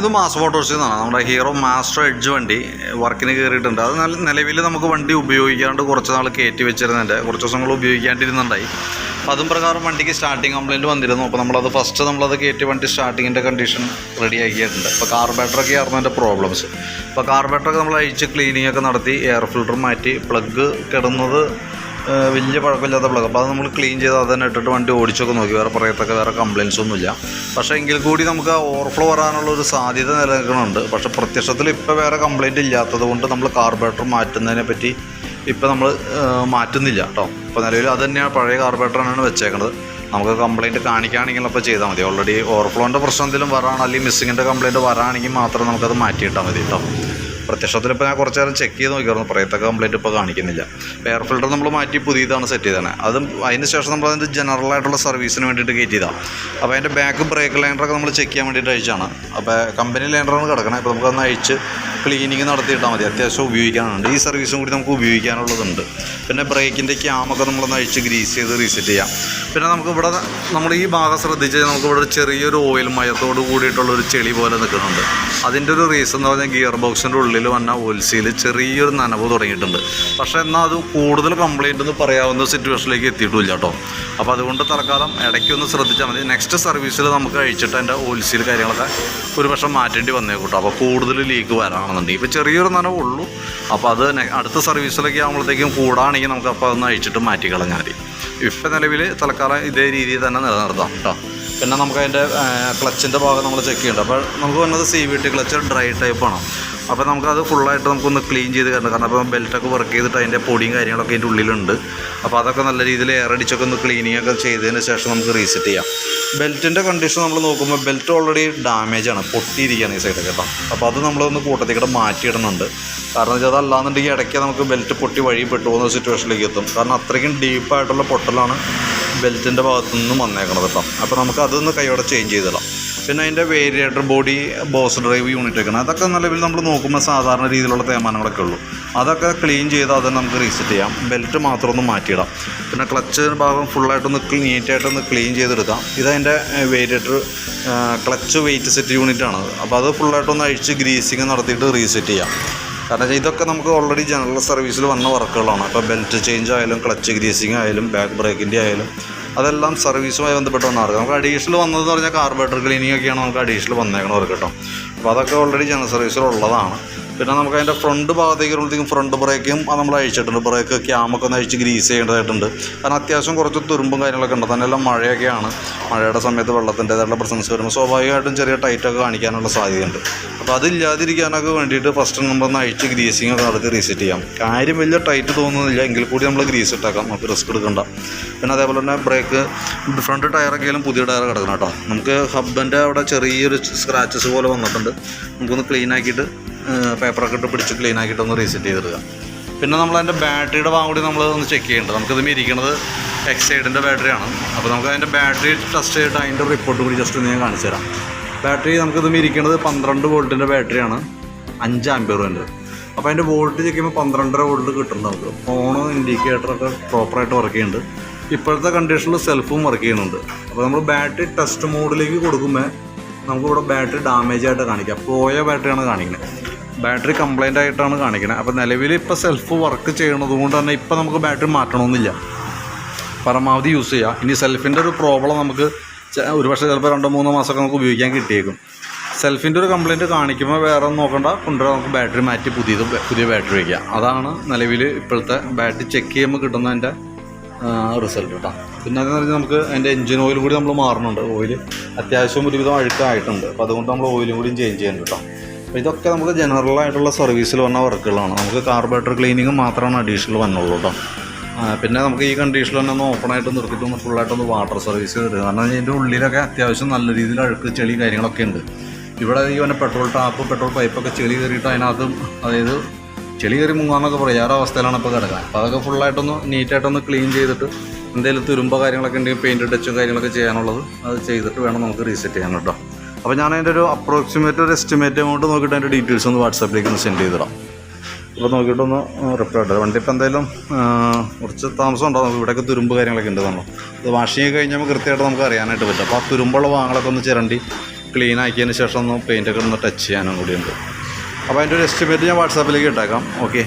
ഇത് മാസ് മോട്ടോഴ്സിൽ നിന്നാണ് നമ്മുടെ ഹീറോ മാസ്റ്റർ എഡ്ജ് വണ്ടി വർക്കിന് കയറിയിട്ടുണ്ട് അത് നിലവിൽ നമുക്ക് വണ്ടി ഉപയോഗിക്കാണ്ട് കുറച്ച് നാൾ കയറ്റി വെച്ചിരുന്നുണ്ട് കുറച്ച് ദിവസങ്ങൾ ഉപയോഗിക്കാണ്ടിരുന്നുണ്ടായി അപ്പോൾ അതും പ്രകാരം വണ്ടിക്ക് സ്റ്റാർട്ടിങ് കംപ്ലയിന്റ് വന്നിരുന്നു. അപ്പോൾ നമ്മളത് ഫസ്റ്റ് നമ്മളത് കയറ്റി വണ്ടി സ്റ്റാർട്ടിങ്ങിന്റെ കണ്ടീഷൻ റെഡി ആക്കിയിട്ടുണ്ട്. അപ്പോൾ കാർബേറ്ററൊക്കെ ആയിരുന്നു അതിന്റെ പ്രോബ്ലംസ് അപ്പോൾ കാർബേറ്ററൊക്കെ നമ്മൾ അഴിച്ച് ക്ലീനിങ് ഒക്കെ നടത്തി എയർ ഫിൽറ്റർ മാറ്റി പ്ലഗ് കിടന്നത് വലിയ പഴക്കമില്ലാത്ത പ്ലഗ് അപ്പോൾ അത് നമ്മൾ ക്ലീൻ ചെയ്ത് അത് തന്നെ ഇട്ടിട്ട് വണ്ടി ഓടിച്ചൊക്കെ നോക്കി. വേറെ പറയത്തൊക്കെ വേറെ കംപ്ലയിൻസ് ഒന്നുമില്ല. പക്ഷേ എങ്കിൽ കൂടി നമുക്ക് ആ ഓവർഫ്ലോ വരാനുള്ള ഒരു സാധ്യത നിലനിൽക്കുന്നുണ്ട്. പക്ഷേ പ്രത്യക്ഷത്തിൽ ഇപ്പോൾ വേറെ കംപ്ലയിന്റ് ഇല്ലാത്തത് കൊണ്ട് നമ്മൾ കാർബറേറ്റർ മാറ്റുന്നതിനെ പറ്റി ഇപ്പോൾ നമ്മൾ മാറ്റുന്നില്ല കേട്ടോ ഇപ്പോൾ നിലവിൽ അത് തന്നെയാണ് പഴയ കാർബേറ്റർ തന്നെയാണ് വെച്ചേക്കുന്നത് നമുക്ക് കംപ്ലയിന്റ് കാണിക്കുകയാണെങ്കിൽ അപ്പോൾ ചെയ്താൽ മതി. ഓൾറെഡി ഓവർഫ്ലോന്റെ പ്രശ്നം എന്തെങ്കിലും വരാണ് അല്ലെങ്കിൽ മിസ്സിങ്ങിന്റെ കംപ്ലയിന്റ് വരാണെങ്കിൽ മാത്രം നമുക്കത് മാറ്റിയിട്ടാൽ മതി കേട്ടോ പ്രത്യക്ഷത്തിൽ ഇപ്പോൾ ഞാൻ കുറച്ച് നേരം ചെക്ക് ചെയ്ത് നോക്കിയായിരുന്നു. പറയത്തക്ക കംപ്ലയിന്റ് ഇപ്പോൾ കാണിക്കുന്നില്ല. എയർ ഫിൽറ്റർ നമ്മൾ മാറ്റി പുതിയതാണ് സെറ്റ് ചെയ്തത് അതും അതിന് ശേഷം നമ്മൾ അതിന്റെ ജനറൽ ആയിട്ടുള്ള സർവീസിന് വേണ്ടിയിട്ട് കയറ്റിയതാണ് അപ്പോൾ അതിന്റെ ബാക്ക് ബ്രേക്ക് ലൈനറൊക്കെ നമ്മൾ ചെക്ക് ചെയ്യാൻ വേണ്ടിയിട്ട് അയച്ചാണ് അപ്പോൾ കമ്പനി ലൈനറാണ് കിടക്കണത് അപ്പോൾ നമുക്കൊന്ന് അയച്ച് ക്ലീനിങ് നടത്തിയിട്ടാൽ മതി. അത്യാവശ്യം ഉപയോഗിക്കാനുണ്ട്. ഈ സർവീസും കൂടി നമുക്ക് ഉപയോഗിക്കാനുള്ളതുണ്ട്. പിന്നെ ബ്രേക്കിന്റെ ക്യാമൊക്കെ നമ്മളൊന്ന് അഴിച്ച് ഗ്രീസ് ചെയ്ത് റീസെറ്റ് ചെയ്യാം. പിന്നെ നമുക്ക് ഇവിടെ നമ്മൾ ഈ ഭാഗം ശ്രദ്ധിച്ച് കഴിഞ്ഞാൽ നമുക്ക് ഇവിടെ ചെറിയൊരു ഓയിൽ മയത്തോട് കൂടിയിട്ടുള്ള ഒരു ചെളി പോലെ നിൽക്കുന്നുണ്ട്. അതിന്റെ ഒരു റീസൺ എന്ന് പറഞ്ഞാൽ ഗിയർ ബോക്സിന്റെ ഉള്ളിൽ വന്ന ഓൽസിയിൽ ചെറിയൊരു നനവ് തുടങ്ങിയിട്ടുണ്ട്. പക്ഷേ എന്നാൽ അത് കൂടുതൽ കംപ്ലൈന്റ് എന്ന് പറയാവുന്ന സിറ്റുവേഷനിലേക്ക് എത്തിയിട്ടില്ല കേട്ടോ. അപ്പോൾ അതുകൊണ്ട് തൽക്കാലം ഇടയ്ക്കൊന്ന് ശ്രദ്ധിച്ചാൽ മതി. നെക്സ്റ്റ് സർവീസിൽ നമുക്ക് അഴിച്ചിട്ട് അതിന്റെ ഓൽസിയിൽ കാര്യങ്ങളൊക്കെ ഒരു പക്ഷേ മാറ്റേണ്ടി വന്നേക്കൂട്ടോ കേട്ടോ. അപ്പോൾ കൂടുതൽ ലീക്ക് വരാണെന്നുണ്ടെങ്കിൽ ഇപ്പോൾ ചെറിയൊരു നനവുള്ളൂ അപ്പോൾ അത് അടുത്ത സർവീസിലൊക്കെ ആകുമ്പോഴത്തേക്കും കൂടാണെങ്കിൽ നമുക്ക് അപ്പോൾ അതൊന്ന് അഴിച്ചിട്ട് മാറ്റി കളഞ്ഞാൽ മതി. ഇപ്പം നിലവിൽ തൽക്കാലം ഇതേ രീതിയിൽ തന്നെ നിലനിർത്താം കേട്ടോ. പിന്നെ നമുക്ക് അതിന്റെ ക്ലച്ചിന്റെ ഭാഗം നമ്മൾ ചെക്ക് ചെയ്യേണ്ടത് അപ്പോൾ നമുക്ക് വന്നത് C V T clutch dry ടൈപ്പാണ് അപ്പോൾ നമുക്കത് ഫുള്ളായിട്ട് നമുക്കൊന്ന് ക്ലീൻ ചെയ്ത് കാരണം കാരണം അപ്പോൾ ബെൽറ്റൊക്കെ വർക്ക് ചെയ്തിട്ട് അതിന്റെ പൊടിയും കാര്യങ്ങളൊക്കെ അതിന്റെ ഉള്ളിലുണ്ട്. അപ്പോൾ അതൊക്കെ നല്ല രീതിയിൽ എയർ അടിച്ചൊക്കെ ഒന്ന് ക്ലീനിങ് ഒക്കെ ചെയ്തതിന് ശേഷം നമുക്ക് റീസെറ്റ് ചെയ്യാം. ബെൽറ്റിന്റെ കണ്ടീഷൻ നമ്മൾ നോക്കുമ്പോൾ ബെൽറ്റ് ഓൾറെഡി ഡാമേജ് ആണ്. പൊട്ടിയിരിക്കുകയാണ് ഈ സൈഡൊക്കെ കേട്ടോ. അപ്പോൾ അത് നമ്മളൊന്ന് കൂട്ടത്തേക്കിടെ മാറ്റിയിടുന്നുണ്ട്. കാരണം വെച്ചാൽ അതല്ലാന്നുണ്ടെങ്കിൽ ഇടയ്ക്ക് നമുക്ക് ബെൽറ്റ് പൊട്ടി വഴി പെട്ടു പോകുന്ന സിറ്റുവേഷനിലേക്ക് എത്തും. കാരണം അത്രയ്ക്കും ഡീപ്പായിട്ടുള്ള പൊട്ടലാണ് ബെൽറ്റിന്റെ ഭാഗത്തു നിന്നും വന്നേക്കണത് കേട്ടോ. അപ്പോൾ നമുക്ക് അതൊന്ന് കൈയോടെ ചേഞ്ച് ചെയ്തിടാം. പിന്നെ അതിന്റെ variator body boss drive unit ഒക്കെ അതൊക്കെ നിലവിൽ നമ്മൾ നോക്കുമ്പോൾ സാധാരണ രീതിയിലുള്ള തേമാനങ്ങളൊക്കെ ഉള്ളൂ. അതൊക്കെ ക്ലീൻ ചെയ്ത് അത് നമുക്ക് റീസെറ്റ് ചെയ്യാം. ബെൽറ്റ് മാത്രം ഒന്ന് മാറ്റിയിടാം. പിന്നെ ക്ലച്ച് ഭാഗം ഫുള്ളായിട്ടൊന്ന് നീറ്റായിട്ടൊന്ന് ക്ലീൻ ചെയ്തെടുക്കാം. ഇതതിന്റെ variator clutch weight set unit ആണ്. അപ്പോൾ അത് ഫുള്ളായിട്ടൊന്ന് അഴിച്ച് ഗ്രീസിങ് നടത്തിയിട്ട് റീസെറ്റ് ചെയ്യാം. കാരണം ഇതൊക്കെ നമുക്ക് ഓൾറെഡി ജനറൽ സർവീസിൽ വന്ന വർക്കുകളാണ് അപ്പോൾ ബെൽറ്റ് ചേഞ്ച് ആയാലും ക്ലച്ച് ഗ്രീസിങ് ആയാലും ബാക്ക് ബ്രേക്കിന്റെ ആയാലും അതെല്ലാം സർവീസുമായി ബന്ധപ്പെട്ട് വന്ന വർക്ക് നമുക്ക് അഡീഷണൽ വന്നതെന്ന് പറഞ്ഞാൽ കാർബറേറ്റർ ക്ലീനിങ് ഒക്കെയാണ് നമുക്ക് അഡീഷണൽ വന്നേക്കണം അവർക്ക് കേട്ടോ അപ്പോൾ അതൊക്കെ ഓൾറെഡി ജനറൽ സർവീസിൽ ഉള്ളതാണ്. പിന്നെ നമുക്ക് അതിന്റെ ഫ്രണ്ട് ഭാഗത്തേക്ക് വരുമ്പോഴത്തേക്കും ഫ്രണ്ട് ബ്രേക്കും അത് നമ്മൾ അഴിച്ചിട്ടുണ്ട്. ബ്രേക്ക് ക്യാമൊക്കെ ഒന്ന് അഴിച്ച് ഗ്രീസ് ചെയ്യേണ്ടതായിട്ടുണ്ട്. കാരണം അത്യാവശ്യം കുറച്ച് തുരുമ്പും കാര്യങ്ങളൊക്കെ ഉണ്ട്. തന്നെല്ലാം മഴയൊക്കെയാണ്. മഴയുടെ സമയത്ത് വെള്ളത്തിന്റെതായിട്ടുള്ള പ്രസൻസ് വരുമ്പോൾ സ്വാഭാവികമായിട്ടും ചെറിയ ടൈറ്റൊക്കെ കാണിക്കാനുള്ള സാധ്യതയുണ്ട്. അപ്പോൾ അതില്ലാതിരിക്കാനൊക്കെ വേണ്ടിയിട്ട് ഫസ്റ്റ് നമ്മളൊന്ന് അഴിച്ച് ഗ്രീസിങ് ഒക്കെ നടത്തി റീസെറ്റ് ചെയ്യാം. കാര്യം വലിയ ടൈറ്റ് തോന്നുന്നില്ല. എങ്കിൽ കൂടി നമ്മൾ ഗ്രീസ് ഇട്ടാക്കാം. നമുക്ക് റിസ്ക് എടുക്കണ്ട. പിന്നെ അതേപോലെ തന്നെ ബ്രേക്ക് ഫ്രണ്ട് ടയറൊക്കെയാലും പുതിയ ടയർ കിടക്കണം കേട്ടോ. നമുക്ക് ഹബ്ബിന്റെ അവിടെ ചെറിയൊരു സ്ക്രാച്ചസ് പോലെ വന്നിട്ടുണ്ട്. നമുക്കൊന്ന് ക്ലീൻ ആക്കിയിട്ട് പേപ്പറൊക്കെ ഇട്ട് പിടിച്ച് ക്ലീൻ ആക്കിയിട്ട് ഒന്ന് റീസെറ്റ് ചെയ്തിടുക പിന്നെ നമ്മൾ അതിന്റെ ബാറ്ററിയുടെ ഭാഗം കൂടി നമ്മൾ ഒന്ന് ചെക്ക് ചെയ്യേണ്ടത്. നമുക്കിത് ഇരിക്കുന്നത് എക്സൈഡിന്റെ ബാറ്ററിയാണ് അപ്പോൾ നമുക്ക് അതിന്റെ ബാറ്ററി ടെസ്റ്റ് ചെയ്തിട്ട് അതിന്റെ റിപ്പോർട്ട് കൂടി ജസ്റ്റ് ഒന്ന് ഞാൻ കാണിച്ചു തരാം. ബാറ്ററി നമുക്കിത് ഇരിക്കുന്നത് പന്ത്രണ്ട് വോൾട്ടിന്റെ ബാറ്ററിയാണ് അഞ്ച് ആംബിയറുണ്ട് അപ്പോൾ അതിന്റെ വോൾട്ട് ചെക്ക് ചെയ്യുമ്പോൾ പന്ത്രണ്ടര വോൾട്ട് കിട്ടുന്നുണ്ട് നമുക്ക്. ഫോണ് ഇൻഡിക്കേറ്ററൊക്കെ പ്രോപ്പറായിട്ട് വർക്ക് ചെയ്യുന്നുണ്ട്. ഇപ്പോഴത്തെ കണ്ടീഷനിൽ സെൽഫും വർക്ക് ചെയ്യുന്നുണ്ട്. അപ്പോൾ നമ്മൾ ബാറ്ററി ടെസ്റ്റ് മോഡിലേക്ക് കൊടുക്കുമ്പോൾ നമുക്കിവിടെ ബാറ്ററി ഡാമേജ് ആയിട്ട് കാണിക്കാം. പോയ ബാറ്ററിയാണ് കാണിക്കുന്നത് ബാറ്ററി കംപ്ലൈന്റ് ആയിട്ടാണ് കാണിക്കുന്നത് അപ്പോൾ നിലവിൽ ഇപ്പോൾ സെൽഫ് വർക്ക് ചെയ്യണത് കൊണ്ട് തന്നെ ഇപ്പോൾ നമുക്ക് ബാറ്ററി മാറ്റണമെന്നില്ല പരമാവധി യൂസ് ചെയ്യുക ഇനി സെൽഫിന്റെ ഒരു പ്രോബ്ലം നമുക്ക് ഒരു പക്ഷേ ചിലപ്പോൾ രണ്ടോ മൂന്നോ മാസമൊക്കെ നമുക്ക് ഉപയോഗിക്കാൻ കിട്ടിയേക്കും. സെൽഫിന്റെ ഒരു കംപ്ലയിന്റ് കാണിക്കുമ്പോൾ വേറെ നോക്കണ്ട. കൊണ്ടുവരാൻ നമുക്ക് ബാറ്ററി മാറ്റി പുതിയത് പുതിയ ബാറ്ററി വയ്ക്കുക അതാണ് നിലവിൽ ഇപ്പോഴത്തെ ബാറ്ററി ചെക്ക് ചെയ്യുമ്പോൾ കിട്ടുന്നതിന്റെ റിസൾട്ട് കേട്ടോ പിന്നെ അതെന്ന് പറഞ്ഞാൽ നമുക്ക് അതിന്റെ എഞ്ചിൻ ഓയിൽ കൂടി നമ്മൾ മാറുന്നുണ്ട് ഓയിൽ അത്യാവശ്യം ഒരുവിധം അഴുക്കായിട്ടുണ്ട്. അപ്പോൾ അതുകൊണ്ട് നമ്മൾ ഓയിലും കൂടിയും ചേഞ്ച് ചെയ്യുന്നുണ്ട് കേട്ടോ അപ്പോൾ ഇതൊക്കെ നമുക്ക് ജനറൽ ആയിട്ടുള്ള സർവീസിൽ വന്ന വർക്കുകളാണ് നമുക്ക് കാർബറേറ്റർ ക്ലീനിങ് മാത്രമാണ് അഡീഷണൽ വന്നുള്ളൂ കേട്ടോ പിന്നെ നമുക്ക് ഈ കണ്ടീഷനിൽ തന്നെ ഒന്ന് ഓപ്പൺ ആയിട്ട് നിർത്തിയിട്ട് ഒന്ന് ഫുള്ളായിട്ടൊന്ന് വാട്ടർ സർവീസ് വരും കാരണം ഇതിന്റെ ഉള്ളിലൊക്കെ അത്യാവശ്യം നല്ല രീതിയിൽ അഴുക്ക് ചെളി കാര്യങ്ങളൊക്കെ ഉണ്ട്. ഇവിടെ ഈ വന്നെ പെട്രോൾ ടാപ്പ് പെട്രോൾ പൈപ്പൊക്കെ ചെളി കയറിയിട്ട് അതിനകത്ത് അതായത് ചെളി കയറി മുങ്ങാന്നൊക്കെ പറയാം. ആ ഒരു അവസ്ഥയിലാണ് ഇപ്പോൾ കിടക്കുക. അപ്പോൾ അതൊക്കെ ഫുള്ളായിട്ടൊന്ന് നീറ്റായിട്ടൊന്ന് ക്ലീൻ ചെയ്തിട്ട് എന്തെങ്കിലും തുരുമ്പോ കാര്യങ്ങളൊക്കെ ഉണ്ടെങ്കിൽ പെയിന്റ് ടച്ചും കാര്യങ്ങളൊക്കെ ചെയ്യാനുള്ളത് അത് ചെയ്തിട്ട് വേണം നമുക്ക് റീസെറ്റ് ചെയ്യാൻ കേട്ടോ. അപ്പോൾ ഞാൻ അതിന്റെ ഒരു അപ്രോക്സിമേറ്റ് ഒരു എസ്റ്റിമേറ്റ് എമൗണ്ട് നോക്കിയിട്ട് അതിന്റെ ഡീറ്റെയിൽസ് ഒന്ന് വാട്സാപ്പിലേക്ക് ഒന്ന് സെൻഡ് ചെയ്തിടാം അപ്പോൾ നോക്കിയിട്ടൊന്ന് റിപ്ലൈ ഇട്ടത് വണ്ടി ഇപ്പോൾ എന്തായാലും കുറച്ച് താമസം ഉണ്ടാവും. നമുക്ക് ഇവിടെയൊക്കെ തുരുമ്പ് കാര്യങ്ങളൊക്കെ ഉണ്ട് നമ്മൾ അത് വാഷിങ് കഴിഞ്ഞാൽ കൃത്യമായിട്ട് നമുക്ക് അറിയാനായിട്ട് പറ്റും. അപ്പോൾ ആ തുരുമ്പുള്ള ഭാഗങ്ങളൊക്കെ ഒന്ന് ചിരണ്ടി ക്ലീൻ ആക്കിയതിന് ശേഷം ഒന്ന് പെയിന്റൊക്കെ ഒന്ന് ടച്ച് ചെയ്യാനും കൂടിയുണ്ട് അപ്പോൾ അതിന്റെ ഒരു എസ്റ്റിമേറ്റ് ഞാൻ വാട്സാപ്പിലേക്ക് ഇട്ടേക്കാം. ഓക്കെ